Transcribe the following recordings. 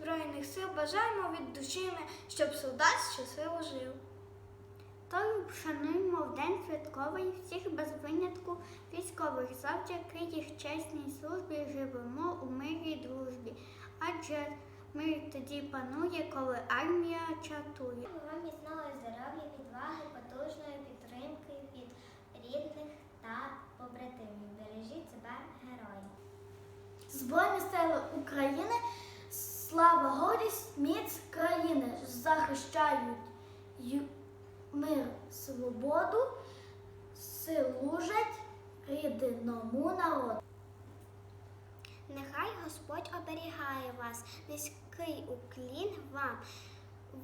Збройних сил бажаємо від душі, щоб солдат щасливо жив. Тою вшануємо в день святковий всіх без винятку військових. Завдяки їх чесній службі живемо у мирі дружбі. Адже мир тоді панує, коли армія чатує. Захищають ю- мир, свободу, служать рідному народу. Нехай Господь оберігає вас, низький уклін вам.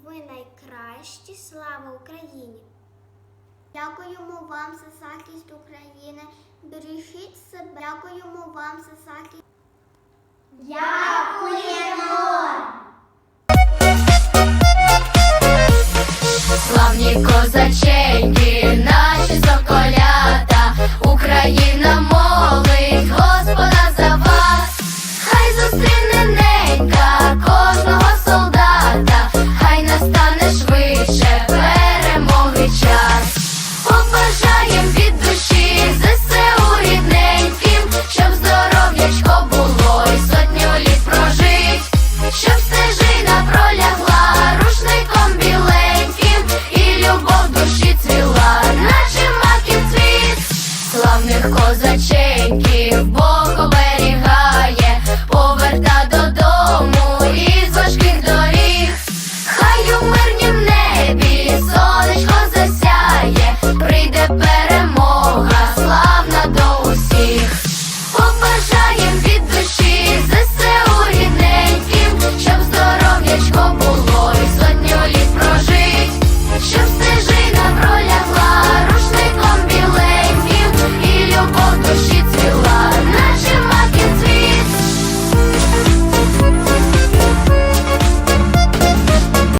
Ви найкращі, слава Україні! Дякуємо вам за захист України. Бережіть себе. Дякуємо вам за захист. Славні козаченьки, козаченьків, бо